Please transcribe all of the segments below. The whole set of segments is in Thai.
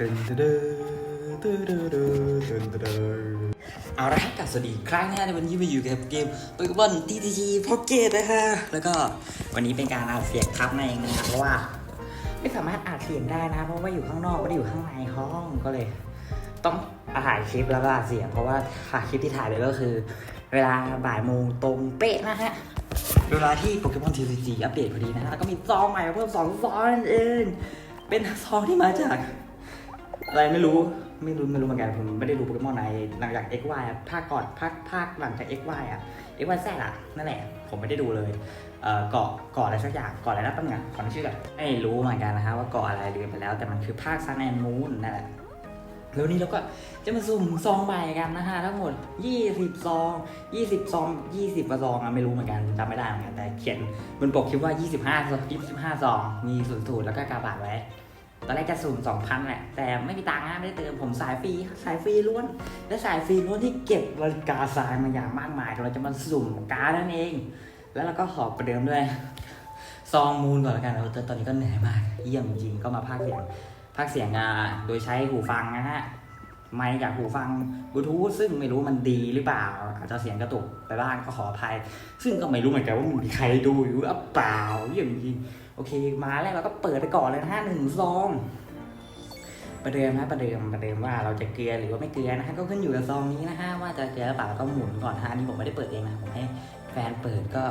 ตึงตึงตึงตึงตึงตึงตึงเอาละครับกับสวัสดีครั้งนะฮะในวันนี้มาอยู่กับเกมโปเกมอน TTG Pocket นะฮะแล้วก็วันนี้เป็นการอัดเสียงทับนั่นเองนะครับเพราะว่า ไม่สามารถอัดเสียงได้นะเพราะว่าอยู่ข้างนอกไม่ได้อยู่ข้างในห้องก็เลย ต้องถ่ายคลิปแล้วก็อัดเสียง เพราะว่าถ่ายคลิปที่ถ่ายไปก็คือ เวลาบ่ายโมงตรงเป๊ะนะฮะเวลาที่โปเกมอน TCG อัปเดตพอดีนะฮะแล้วก็มีซองใหม่เพิ่มสองซองนั่นเองเป็นซองที่มาจาก อะไรไม่รู้ไม่รู้ไม่รู้เหมือนกันผมไม่ได้ดูโปเกมอนในหลังจาก XY อะภาคก่อนภาคภาคหลังจาก XY อะ XY แซอะนั่นแหละ ผมไม่ได้ดูเลยเอ่อเกาะเกาะอะไรสักอย่างเกาะอะไรนะตั้งงขอชื่อก่อนไม่รู้เหมือนกันนะฮะว่าเกาะอะไรลืมไปแล้ว แต่มันคือภาค Sun and Moon นั่นแหละแล้วนนี้เราก็จะมาสุ่มซองใหม่กันนะฮะทั้งหมด 20 ซอง 20 ซอง 20กว่าซองอะไม่รู้เหมือนกันจำไม่ได้เหมือนกันแต่เขียนบนปกคิดว่า 25 ซอง25 ซอง มีศูนย์ศูนย์แล้วก็กาบาดไว้ ตอนแรกจะสุ่ม2,000แหละ แต่ไม่มีตังค์นะไม่ได้เติมผมสายฟรีสายฟรีล้วน และสายฟรีล้วนที่เก็บนาฬิกาทรายมาอย่างมากมายเราจะมาสุ่มการนั่นเอง แล้วเราก็ขอประเดิมด้วย ซองมูลก่อนแล้วกันเราตอนนี้ก็เหนื่อยมาก เยี่ยมจริงก็มาพากเสียงพากเสียงอะโดยใช้หูฟังนะฮะไม่จากหูฟังบลูทูธซึ่งไม่รู้มันดีหรือเปล่า อาจจะเสียงกระตุกไปบ้างก็ขออภัย ซึ่งก็ไม่รู้เหมือนกันว่ามันมีใครดูอยู่หรือเปล่าเยี่ยมจริง โอเค มาแรกเราก็เปิดไปก่อนเลยนะฮะหนึ่งซองประเดิมนะประเดิมประเดิมว่าเราจะเกลือหรือว่าไม่เกลือนะฮะก็ขึ้นอยู่กับซองนี้นะฮะว่าจะเกลือหรือเปล่าก็หมุนก่อนฮะอันนี้ผมไม่ได้เปิดเองนะผมให้แฟนเปิดก็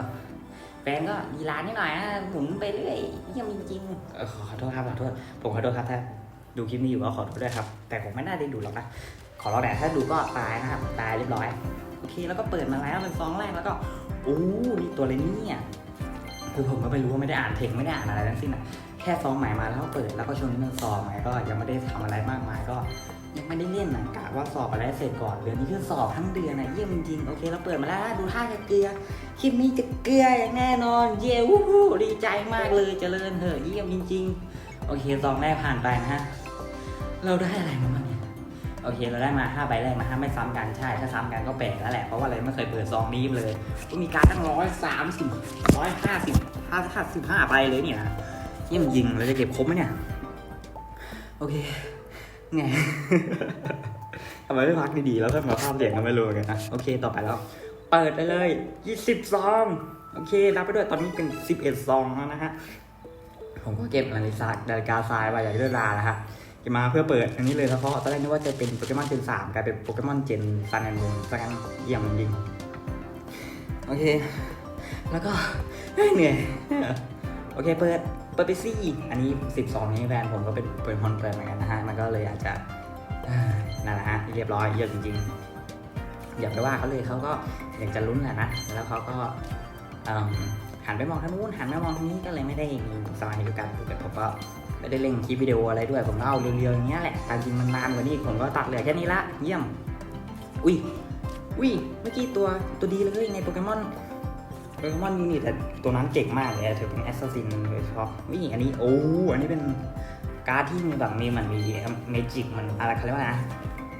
แฟนก็ยีรานนิดหน่อยนะหมุนไปเรื่อยยี่ยมจริงขอโทษครับขอโทษผมขอโทษครับถ้าดูคลิปนี้อยู่ก็ขอโทษด้วยครับ แต่ผมไม่น่าได้ดูหรอกนะขอร้องแต่ถ้าดูก็ตายนะครับตายเรียบร้อยโอเคแล้วก็เปิดมาแล้วเป็นซองแรกแล้วก็โอ้นี่ตัวอะไรเนี่ย คือผมก็ไม่รู้ว่าไม่ได้อ่านเทคไม่ได้อ่านอะไรทั้งสิ้นนะแค่ซองใหม่มาแล้วก็เปิดแล้วก็ช่วงนี้มันสอบใหม่ก็ยังไม่ได้ทำอะไรมากมายก็ยังไม่ได้เล่นนะกะว่าสอบอะไรเสร็จก่อนเดือนนี้คือสอบทั้งเดือนนะเยี่ยมจริงโอเคเราเปิดมาแล้วดูท่าจะเกลือคลิปนี้จะเกลืออย่างแน่นอน เย้วู้ฮู้ดีใจมากเลยเจริญเถอะเยี่ยมจริง ๆ โอเคซองแรกผ่านไปนะฮะเราได้อะไรมาบ้าง โอเคเราได้มาห้าใบแรกนะฮะไม่ซ้ำกันใช่ ถ้าซ้ำกันก็แปลกแล้วแหละ เพราะว่าเราไม่เคยเปิดซองนี้เลยก็มีการตั้งร้อยสามสิบร้อยห้าสิบห้าสิบห้าใบเลยเนี่ยนะเยี่ยมจริงเราจะเก็บครบไหมเนี่ย โอเคไงทำไมไม่พักดีๆแล้วก็มาภาพเสียงก็ไม่รู้กันนะโอเคต่อไปแล้ว เปิดไปเลย20ซองโอเค รับไปด้วยตอนนี้เป็น11ซองแล้วนะฮะผมก็เก็บนาฬิกานาฬิกาทรายมาอย่างเรื่อยๆนะฮะ เก็บมาเพื่อเปิดอันนี้เลยเฉพาะตอนแรกนึกว่าจะเป็นโปเกมอนเจน3กลายเป็นโปเกมอนเจนซันแอนด์มูนซะงั้นเยี่ยมจริงโอเค แล้วก็เหนื่อยโอเคเปิดเปิดไปซี่อันนี้ 12 นี้แฟนผมก็เป็นเป็นคนเปิดเหมือนกันนะฮะ มันก็เลยอาจจะนั่นแหละฮะเรียบร้อยเยอะจริงๆ อย่าไปว่าเขาเลยเขาก็อยากจะลุ้นแหละนะ แล้วเขาก็หันไปมองทางนู้นหันไปมองทางนี้ก็เลยไม่ได้มีสมาธิกับการดูแต่ผมก็ ไม่ได้เล่นคลิปวิดีโออะไรด้วย ผมก็เอาเรียวๆอย่างเงี้ยแหละการจริงมันนานกว่านี้ผมก็ตัดเหลือแค่นี้ละ เยี่ยม อุ้ย อุ้ย เมื่อกี้ตัวตัวดีเลยในโปเกมอนโปเกมอนยูนิตแต่ตัวนั้นเก่งมากเลยถือเป็นแอสซัสซินโดยเฉพาะวิ่อันนี้โอ้อันนี้เป็นการ์ดที่มีแบบมีมันมีเมจิกมันอะไรเขาเรียกว่านะ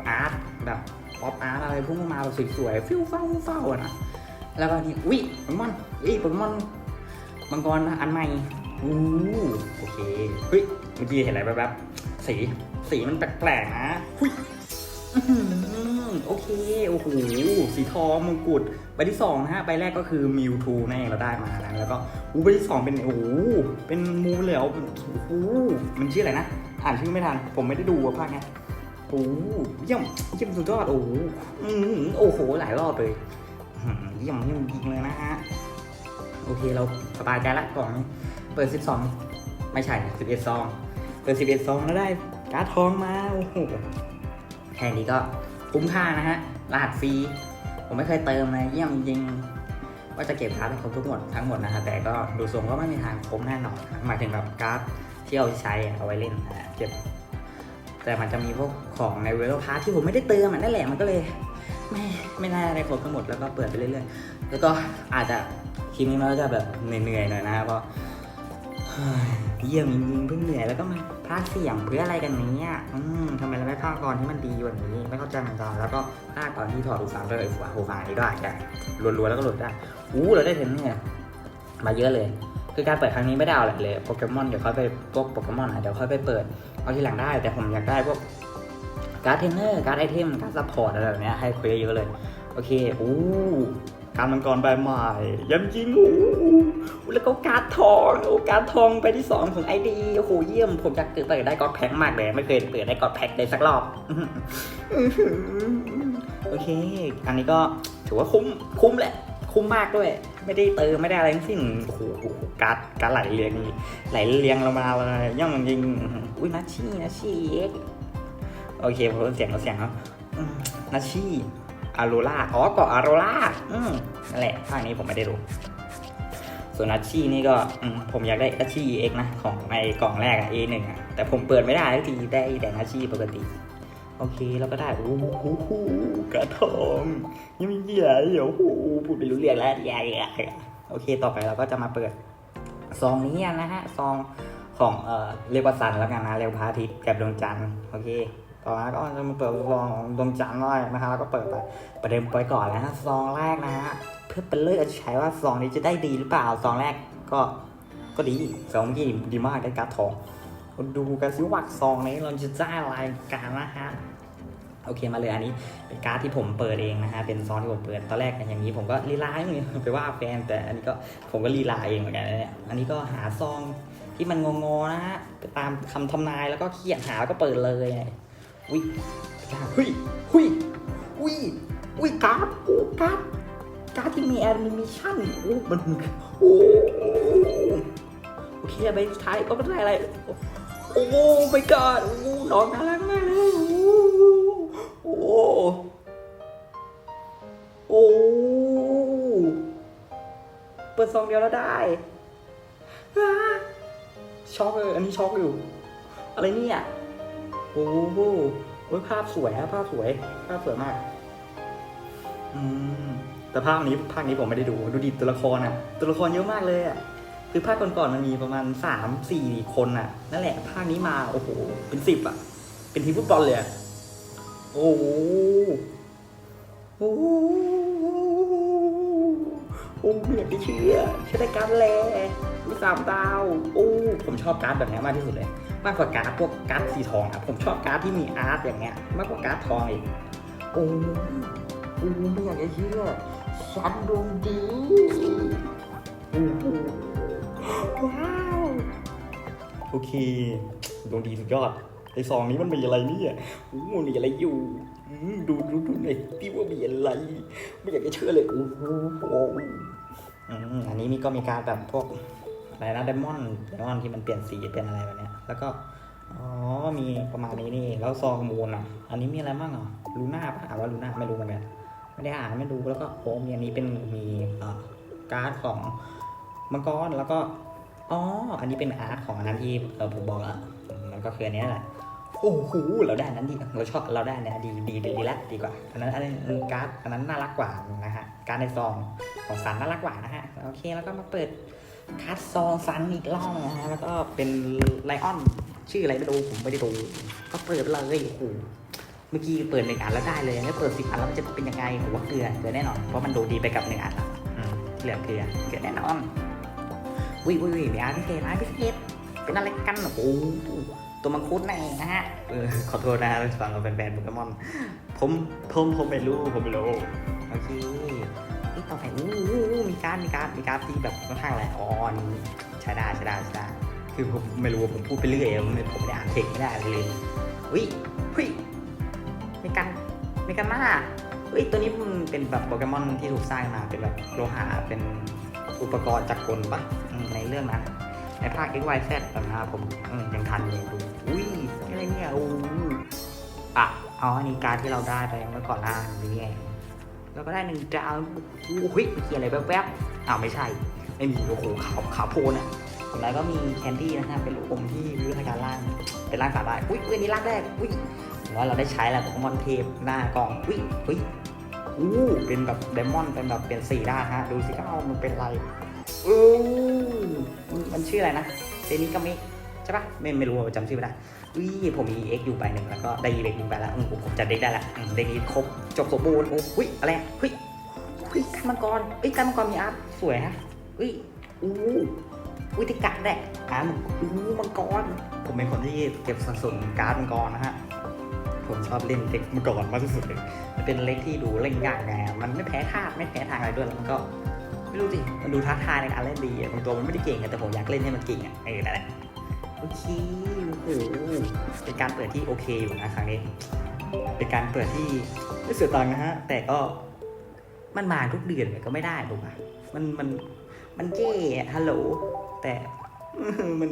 อาร์ตแบบป๊อปอาร์ตอะไรพุ่งมาแบบสวยๆฟิวฟ้าฟิวฟ้าอะนะแล้วก็นี่อุ้ยโปเกมอนอุ้ยโปเกมอนมังกรอันใหม่ อู้โอเคเฮ้ยเมื่อกี้เห็นอะไรแบบแบบๆสีสีมันแปลกๆนะหุ้ยโอเค โอ้โห สีทองมงกุฎ ใบที่สองนะฮะ ใบแรกก็คือมิวทูนั่นเองเราได้มานะแล้วก็อู้ใบที่สองเป็น โอ้โห เป็นมูเหลวโอ้โห มันชื่ออะไรนะ อ่านชื่อไม่ทัน ผมไม่ได้ดูอะภาคเนี้ยโอ้โหเยี่ยมเยี่ยมสุดยอด โอ้โหอื้อหือโอ้โห หลายรอบเลยเยี่ยมเยี่ยมจริงเลยนะฮะ โอเค เราสบายใจละกล่องนี้ เปิด 12 ไม่ใช่ 11 ซอง เปิด 11 ซองแล้วได้การ์ดทองมาโอ้โหแค่นี้ก็คุ้มค่านะฮะ รหัสฟรี ผมไม่เคยเติมเลยเยี่ยมจริงว่าจะเก็บการ์ดให้ครบทุกหมดทั้งหมดนะฮะแต่ก็ดูทรงก็ไม่มีทางครบแน่นอนหมายถึงแบบการ์ดที่เอาใช้เอาไว้เล่นนะเก็บแต่มันจะมีพวกของในเวลพาร์ทที่ผมไม่ได้เติมอะนั่นแหละมันก็เลย ไม่ไม่น่าได้ครบทั้งหมดแล้วก็เปิดไปเรื่อยๆ แล้วก็อาจจะคลิปนี้มันก็จะแบบเหนื่อยๆหน่อยนะเพราะ เยี่ยมจริงๆเพิ่งเหนื่อยแล้วก็มาพากเสียงเพื่ออะไรกันเนี้ยอืมทำไมเราไม่พากย์ก่อนที่มันดีว่านี้ ไม่เข้าใจเหมือนกันแล้วก็พากย์ก่อนที่ถอดหูฟังไปหูฟังนี้ก็อาจจะรัวๆแล้วก็หลุดได้อู้เราได้เห็นเนี่ยมาเยอะเลย คือการเปิดครั้งนี้ไม่ได้เอาอะไรเลยโปเกมอนเดี๋ยวค่อยไปพวกโปเกมอนอะเดี๋ยวค่อยไปเปิดเอาทีหลังได้ แต่ผมอยากได้พวกการ์ดเทรนเนอร์การ์ดไอเทมการ์ดซัพพอร์ตอะไรแบบเนี้ยให้คุยเยอะๆเลย โอเคอู้ การมังกรใบใหม่ย้ำจริงโอ้แล้วก็การทองโอ้การทองไปที่สองของไอดีโอ้โหเยี่ยม ผมอยากเปิดได้กอดแพ็คมากเลยไม่เคยเปิดได้กอดแพ็คเลยสักรอบ โอเค อันนี้ก็ถือว่าคุ้มคุ้มแหละ คุ้มมากด้วย ไม่ได้เติมไม่ได้อะไรทั้งสิ้นโอ้โหการการไหลเรียงไหลเรียงลงมาเลยย่ำจริงอุ้ยนัชชี่นัชชี่โอเคผมเสียงลดเสียงเนาะนัชชี่ อารูล่าอ๋อเกาะอารูล่าอืมนั่นแหละภาคนี้ผมไม่ได้รู้ส่วนนัชชี่นี่ก็อืมผมอยากได้นัชชี่เอ็กนะ ของไอ้กล่องแรกอะ A หนึ่งอะแต่ผมเปิดไม่ได้ทีได้แต่นัชชี่ปกติ โอเคแล้วก็ได้โอ้โหกระทองยังมีใหญ่เดี๋ยวโอ้โหพูดไปรู้เรื่องแล้วใหญ่โอเคต่อไปเราก็จะมาเปิดซองนี้นะฮะ ซองของเอ่อเรียกว่าซันแล้วกันนะเรียวพระอาทิตย์กับดวงจันทร์โอเค ต่อมาก็จะมาเปิดซองของดวงจันทร์หน่อยนะคะแล้วก็เปิดไปประเดิมไปก่อนนะฮะซองแรกนะฮะเพื่อเป็นเลือกใช้ว่าซองนี้จะได้ดีหรือเปล่าซองแรกก็ก็ดีซองเมื่อกี้ดีมากได้การ์ดทองดูกันซิว่าซองนี้เราจะได้อะไรกันนะฮะโอเคมาเลยอันนี้เป็นการ์ดที่ผมเปิดเองนะฮะเป็นซองที่ผมเปิดตอนแรกอย่างนี้ผมก็ลีลาอย่างไปว่าแฟนแต่อันนี้ก็ผมก็ลีลาเองเหมือนกันเนี่ยอันนี้ก็หาซองที่มันงงๆนะฮะตามคำทำนายแล้วก็เขียนหาแล้วก็เปิดเลย อุ้ยเฮ้ยเฮ้ยอุ้ยอุ้ยการ์ดโอ้การ์ดการ์ดที่มีแอนิเมชั่นโอ้มันโอ้โอเคใบสุดท้ายก็ไม่ได้อะไร โอ้ my god โอ้น้องน่ารักมากเลยโอ้โอ้โอ้เปิดซองเดียวแล้วได้ช็อกเลยอันนี้ช็อกอยู่ อะไรเนี่ย โอ้โหภาพสวยฮะภาพสวย ภาพสวยมาก อืมแต่ภาคนี้ภาคนี้ผมไม่ได้ดู ดูดิตัวละครอะ ตัวละครเยอะมากเลยอะ คือภาคก่อนๆมันมีประมาณสามสี่คนน่ะ นั่นแหละ ภาคนี้มา โอ้โห เป็นสิบอะ เป็นทีมฟุตบอลเลยอะโอ้โหโอ้โหโอ้ไม่อยากจะเชื่อใช้ได้การ์ดแลมีสามดาว โอ้ ผมชอบการ์ดแบบนี้มากที่สุดเลย มากกว่าการ์ดพวกการ์ดสีทองอะผมชอบการ์ดที่มีอาร์ตอย่างเงี้ยมากกว่าการ์ดทองอีกโอ้โอ้ไม่อยากจะเชื่อฉันดวงดีโอ้โหว้าวโอเคดวงดีสุดยอดไอซองนี้มันมีอะไรเนี่ยโอ้มันมีอะไรอยู่อืมดูดูดูหน่อยพี่ว่ามีอะไร ไม่อยากจะเชื่อเลยโอ้โหอืมอันนี้มีก็มีการแบบพวกอะไรนะไดมอนด์ไดมอนด์ที่มันเปลี่ยนสีเป็นอะไรแบบเนี้ย แล้วก็ อ๋อ มีประมาณนี้นี่ แล้วซองมูลอะ อันนี้มีอะไรบ้างอะลูน่าป่ะอ่านว่าลูน่าไม่รู้เหมือนกัน ไม่ได้อ่านไม่ดูแล้วก็โอ้มีอันนี้เป็นมีอ่าการ์ดของมังกร แล้วก็ อ๋อ อันนี้เป็นอาร์ตของอันนั้นที่เออผมบอกอะมันก็คืออันเนี้ยแหละ โอ้โห เราได้นั้นดี เราชอบ เราได้นเนี้ยดีดีดีดีละดีกว่า อันนั้นอันนั้นการ์ด อันนั้นน่ารักกว่านะฮะ การดในซองของซันน่ารักกว่านะฮะ โอเค แล้วก็มาเปิด การ์ดซองซันอีกรอบนะฮะแล้วก็เป็นไลออนชื่ออะไรไม่รู้ผมไม่ได้ดูก็เปิดเลยโอ้โหเมื่อกี้เปิดหนึ่งอันแล้วได้เลยแล้วเปิดสิบอันแล้วมันจะเป็นยังไงผมว่าเกลือเกลือแน่นอนเพราะมันดูดีไปกับหนึ่งอันอะอืมที่เหลือเกลือเกลือแน่นอนวิววิววิอาร์พิเศษอาร์พิเศษเป็นอะไรกันโอ้โหตัวมังคุดนี่นะฮะเออขอโทษนะฮะฟังเราเป็นแบรนด์โปเกมอนผมผมผมไม่รู้ผมไม่รู้โอเคนี่ ต่อไปอู้มีการดมีการดมีการดที่แบบค่อนข้างอะไรอ๋ออันนี้ใช้ได้ใช้ได้ใช้ได้คือผมไม่รู้ผมพูดไปเรื่อยผมผมไม่ได้อ่านเทคไม่ได้อะไรเลยวิวิมีการมีการหน้าเฮ้ยตัวนี้มันเป็นแบบโปเกมอนที่ถูกสร้างมาเป็นแบบโลหะเป็นอุปกรณ์จากรกลปะในเรื่องนั้นในภาค X Y Z แบบนะผมอืมยังทันเลยดูอุ้ยอะไรเนี่ยโอ้อะเอาอันนี้การดที่เราได้ไปเมื่อก่อนหน้านี้ไง แล้วก็ได้หนึ่งดาวโอ้โหเขียนอะไรแวบๆอ้าวไม่ใช่ ไม่มีโอ้โหขาวขาวโพนอะแล้วก็มีแคนดี้นะฮะเป็นลูกอมที่วิวัฒนาการล่าง เป็นร่างสามได้อุ้ยอุ้ยอันนี้ร่างแรกอุ้ยแล้วเราได้ใช้แหล้วโปเกมอนเทปหน้ากล่องอุ้ยอุ้ยอู้เป็นแบบเดมอนเป็นแบบเป็นสีได้ฮะดูสิเอ้ามันเป็นอะไรเออมันชื่ออะไรนะเซนิกามิใช่ปะไม่ไม่รู้จำชื่อไม่ได้ อุ้ยผมมี X อยู่ใบหนึ่งแล้วก็ได้ E X หนึ่งไปแล้วผมผมจัดเด็กได้ละเด็กนี้ครบจบสมบูรณ์โอ้ยอะไรเฮ้ยเฮ้ยการมังกรเอ้ยการมังกรมีอาร์ตสวยฮะเฮ้ยอู้อุ้ยติการ์ดแหละการมังอู้มังกร ผมเป็นคนที่เก็บสะสมการ์ดมังกรนะฮะผมชอบเล่นเด็กมังกรมากที่สุดเลยมันเป็นเล็กที่ดูเล่นยากไงมันไม่แพ้ธาไม่แพ้ทางอะไรด้วยแล้วมันก็ไม่รู้สิมันดูท้าทายในการเล่นดีบางตัวมันไม่ได้เก่งแต่ผมอยากเล่นให้มันเก่งอะเออนั่นแหละ โอเคโอ้โหเป็นการเปิดที่โอเคอยู่นะครั้งนี้ เป็นการเปิดที่ไม่เสียตังค์นะฮะ แต่ก็มันมาทุกเดือนก็ไม่ได้ถูกปะมันมันมันเจ๊ะฮัลโหล แต่มัน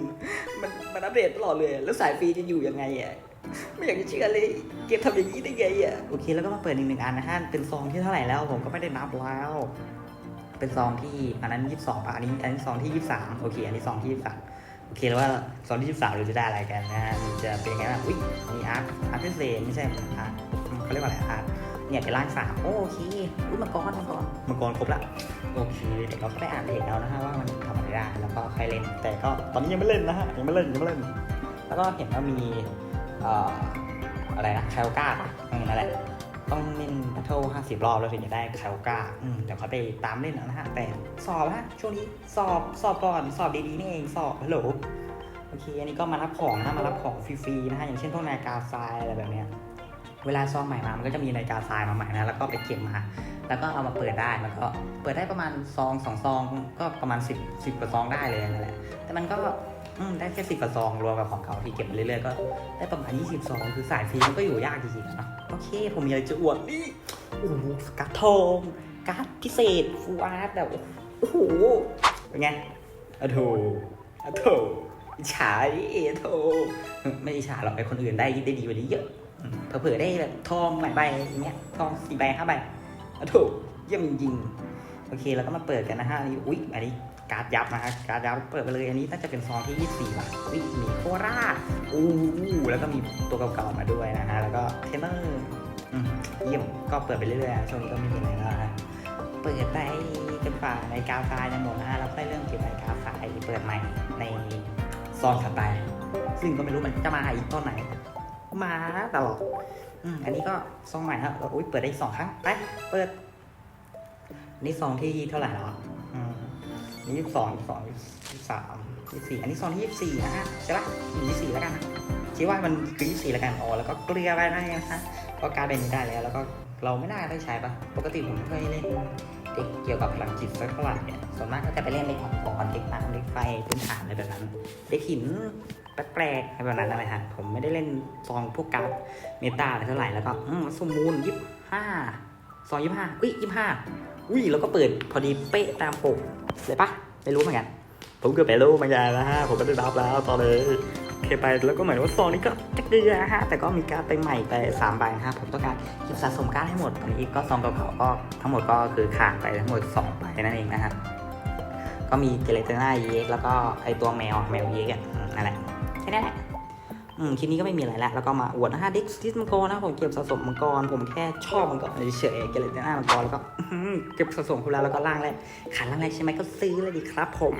มันมันอัปเดตตลอดเลย แล้วสายฟรีจะอยู่ยังไงอะไม่อยากจะเชื่อเลยเกมทำอย่างนี้ได้ไงอะโอเค แล้วก็มาเปิดอีกหนึ่งอันนะฮะเป็นซองที่เท่าไหร่แล้วผมก็ไม่ได้นับแล้ว เป็นซองที่อันนั้นยี่สิบสองป่ะอันนี้อันนี้ซองที่ยี่สิบสามโอเค อันนี้ซองที่ยี่สิบสาม โอเคแล้วว่าซองที่ยี่สิบสามเราจะได้อะไรกันนะฮะมันจะเป็นยังไงบ้างอุ้ยมีอาร์ตอาร์ตพิเศษไม่ใช่อาร์ตเขาเรียกว่าอะไรอาร์ตเนี่ยเป็นร่างสามโอเคอุ้ยมังกรมังกรมังกรครบละโอเคเดี๋ยวเราก็ไปอ่านเองแล้วนะฮะว่ามันทำอะไรได้แล้วก็ใครเล่นแต่ก็ตอนนี้ยังไม่เล่นนะฮะยังไม่เล่นยังไม่เล่น แล้วก็เห็นว่ามีเอ่ออะไรนะคาโอก้าอืมนั่นแหละ ต้องเล่นบัตเทิลห้าสิบรอบแล้วถึงจะได้คาโอก้าอืมเขาไปตามเล่นอานะฮะแต่สอบฮะช่วงนี้สอบสอบก่อนสอบดีๆนี่เองสอบฮัลโหลโอเคอันนี้ก็มารับของนะมารับของฟรีๆนะฮะอย่างเช่นพวกนาฬิกาทรายอะไรแบบเนี้ยเวลาซองใหม่มามันก็จะมีนาฬิกาทรายมาใหม่นะแล้วก็ไปเก็บมา แล้วก็เอามาเปิดได้มันก็เปิดได้ประมาณซองสองซอง ก็ประมาณสิบสิบกว่าซองได้เลยนั่นแหละแต่มันก็ได้แค่สิบกว่าซองรวมกับของเขาที่เก็บมาเรื่อยๆก็ได้ประมาณยี่สิบซองคือสายฟรีมันก็อยู่ยากจริงๆนะ เค ผมมีอะไรจะอวดนี่โอ้โหการ์ดทองการ์ดพิเศษฟูอาร์ตแบบโอ้โหเป็นไงอะโถอะโถอิจฉาดิอะโถไม่อิจฉาหรอกไอ้คนอื่นได้ได้ดีกว่านี้เยอะอืมเผื่อๆได้แบบทองหลายใบอย่างเงี้ยทองสี่ใบห้าใบอะถูกเยี่ยมจริงๆโอเคเราก็มาเปิดกันนะฮะอันนี้อุ๊ยอันนี้ การ์ดยับนะฮะการ์ดยับเปิดไปเลยอันนี้น่าจะเป็นซองที่ 24 บาทอุ๊ยมีโคราชอู้แล้วก็มีตัวเก่าๆมาด้วยนะฮะแล้วก็เทนเนอร์เยี่ยมก็เปิดไปเรื่อยๆช่วงนี้ก็ไม่มีอะไรแล้วนะเปิดไปจนฝ่าในกาฟล์จะหมดนะฮะแล้วค่อยเริ่มเก็บในกาฟล์เปิดใหม่ในซองถัดไปซึ่งก็ไม่รู้มันจะมาอีกตอนไหน มาตลอดอันนี้ก็ซองใหม่ครับอุ้ยเปิดได้อีกสองครั้งไปเปิดนี่ซองที่เท่าไหร่แล้วอะอืม นี่ยี่สิบสองยี่สิบสองยี่สิบสามยี่สิบสี่อันนี้ซองที่ยี่สิบสี่นะฮะใช่ปะยี่สิบสี่แล้วกันนะคิดว่ามันคือยี่สิบสี่แล้วกันอ๋อแล้วก็เกลือไปได้นะคะก็การเป็นนี้ได้แล้ว แล้วก็เราไม่น่าได้ใช้ปะปกติผมไม่ค่อยเล่นเด็กเกี่ยวกับพลังจิตสักเท่าไหร่เนี่ยส่วนมากก็จะไปเล่นเด็กของก่อนเด็กน้ำเด็กไฟพื้นฐานอะไรแบบนั้นเด็กหินแปลกๆอะไรแบบนั้นอะไรฮะผมไม่ได้เล่นซองพวกการ์ดเมตาอะไรเท่าไหร่แล้วก็อืมสมมูลยี่สิบห้าซองยี่สิบห้าอุ้ยยี่สิบห้า อุ้ยแล้วก็เปิดพอดีเป๊ะตามปกเลยปะไม่รู้เหมือนกัน ผมก็ไปรู้เหมือนกันนะฮะผมก็ได้รับแล้วตอนเลยโอเคไปแล้วก็เหมือนว่าซองนี้ก็จะเกลือฮะแต่ก็มีการ์ดไปใหม่ไปสามใบนะฮะผมต้องการเก็บสะสมการ์ดให้หมดอันนี้ก็ซองเก่าๆก็ทั้งหมดก็คือขาดไปทั้งหมดสองใบนั่นเองนะฮะก็มีเจเลตนาเยกแล้วก็ไอตัวแมวแมวเยกอะอืมนั่นแหละแค่นั้นแหละอืม คลิปนี้ก็ไม่มีอะไรแล้วแล้วก็มาอวดนะฮะดิสติสมังกรนะผมเก็บสะสมมังกรผมแค่ชอบมังกรเฉยๆเกลิเตน่ามังกรแล้วก็เก็บสะสมคุณแล้วแล้วก็ล่างแรกขาดล่างแรกใช่ไหมก็ซื้อเลยดีครับ ผม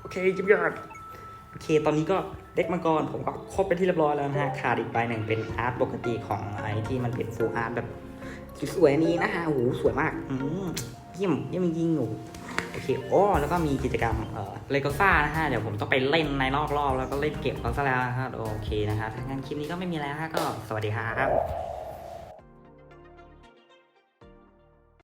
โอเคยิบยอดโอเค ตอนนี้ก็เด็กมังกรผมก็ครบไปนที่เรียบร้อยแล้วนะฮะขาดอีกใบหนึ่งเป็นอาร์ตปกติของไอ้ที่มันเป็นฟูลอาร์ตแบบสวยๆอันนี้นะฮะโอ้โหสวยมากอืมเยี่ยมเยี่ยมจริงๆโอ้ โอเคโอ้แล้วก็มีกิจกรรมเอ่อเลโกซ่านะฮะเดี๋ยวผมต้องไปเล่นในรอบรอบแล้วก็เล่นเก็บเขาซะแล้วนะครับโอเคนะฮะถ้างั้นคลิปนี้ก็ไม่มีแล้วฮะก็สวัสดีครับ